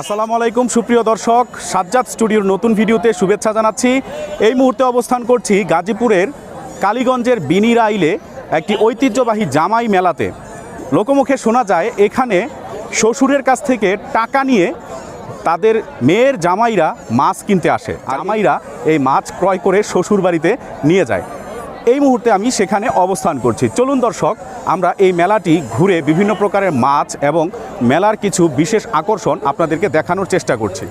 আসসালামু আলাইকুম, সুপ্রিয় দর্শক। সাজ্জাদ স্টুডিওর নতুন ভিডিওতে শুভেচ্ছা জানাচ্ছি। এই মুহূর্তে অবস্থান করছি গাজীপুরের কালীগঞ্জের বিনির আইলে একটি ঐতিহ্যবাহী জামাই মেলাতে। লোকমুখে শোনা যায়, এখানে শ্বশুরের কাছ থেকে টাকা নিয়ে তাদের মেয়ের জামাইরা মাছ কিনতে আসে। জামাইরা এই মাছ ক্রয় করে শ্বশুর বাড়িতে নিয়ে যায়। এই মুহূর্তে আমি সেখানে অবস্থান করছি। চলুন দর্শক আমরা এই মেলাটি ঘুরে বিভিন্ন প্রকারের মাছ এবং মেলার কিছু বিশেষ আকর্ষণ আপনাদেরকে দেখানোর চেষ্টা করছি।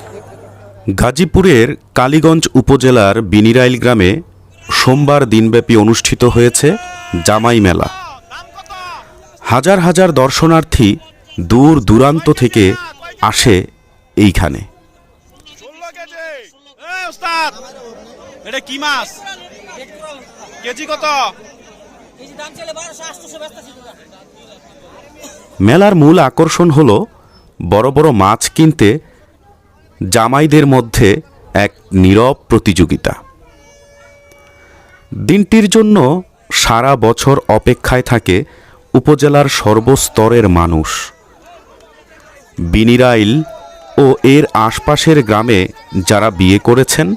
গাজীপুরের কালীগঞ্জ উপজেলার বিনিরাইল গ্রামে সোমবার দিনব্যাপী অনুষ্ঠিত হয়েছে জামাই মেলা। হাজার হাজার দর্শনার্থী দূর দূরান্ত থেকে আসে এইখানে। এটা কি মাছ? কেজি কত? এই যে দাম চলে বারোশো আটশোশো ব্যস্ত ছিল না। মেলার মূল আকর্ষণ হল বড় বড় মাছ কিনতে জামাইদের মধ্যে এক নীরব প্রতিযোগিতা। দিনটির জন্য সারা বছর অপেক্ষায় থাকে উপজেলার সর্বস্তরের মানুষ। বিনিরাইল ও এর আশপাশের গ্রামে যারা বিয়ে করেছেন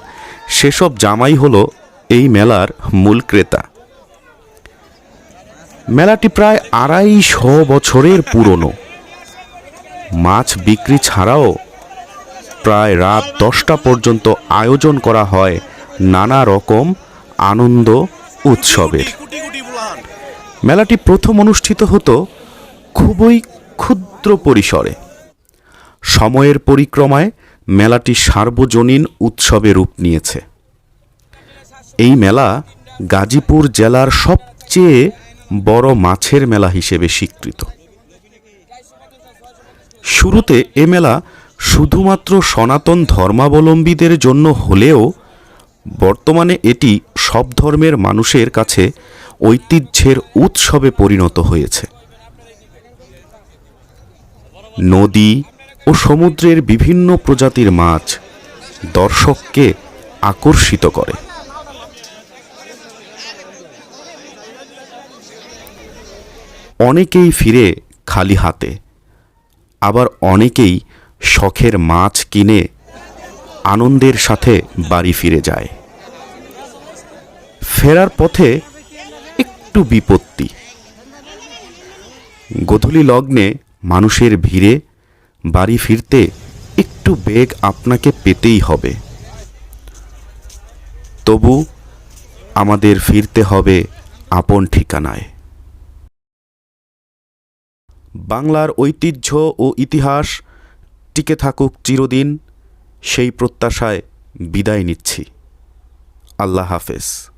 সেসব জামাই হল মেলার মূল ক্রেতা। মেলাটি প্রায় আড়াইশো বছরের পুরনো। মাছ বিক্রি ছাড়াও প্রায় রাত দশটা পর্যন্ত আয়োজন করা হয় নানা রকম আনন্দ উৎসবের। মেলাটি প্রথম অনুষ্ঠিত হতো খুবই ক্ষুদ্র পরিসরে। সময়ের পরিক্রমায় মেলাটি সার্বজনীন উৎসবে রূপ নিয়েছে। এই মেলা গাজীপুর জেলার সবচেয়ে বড় মাছের মেলা হিসেবে স্বীকৃত। শুরুতে এ মেলা শুধুমাত্র সনাতন ধর্মাবলম্বীদের জন্য হলেও বর্তমানে এটি সব ধর্মের মানুষের কাছে ঐতিহ্যের উৎসবে পরিণত হয়েছে। নদী ও সমুদ্রের বিভিন্ন প্রজাতির মাছ দর্শককে আকর্ষিত করে। অনেকেই ফিরে খালি হাতে, আবার অনেকেই শখের মাছ কিনে আনন্দের সাথে বাড়ি ফিরে যায়। ফেরার পথে একটু বিপত্তি। গোধূলি লগ্নে মানুষের ভিড়ে বাড়ি ফিরতে একটু বেগ আপনাকে পেতেই হবে। তবু আমাদের ফিরতে হবে আপন ঠিকানায়। বাংলার ঐতিহ্য ও ইতিহাস টিকে থাকুক চিরদিন সেই প্রত্যাশায় বিদায় নিচ্ছি। আল্লাহ হাফেজ।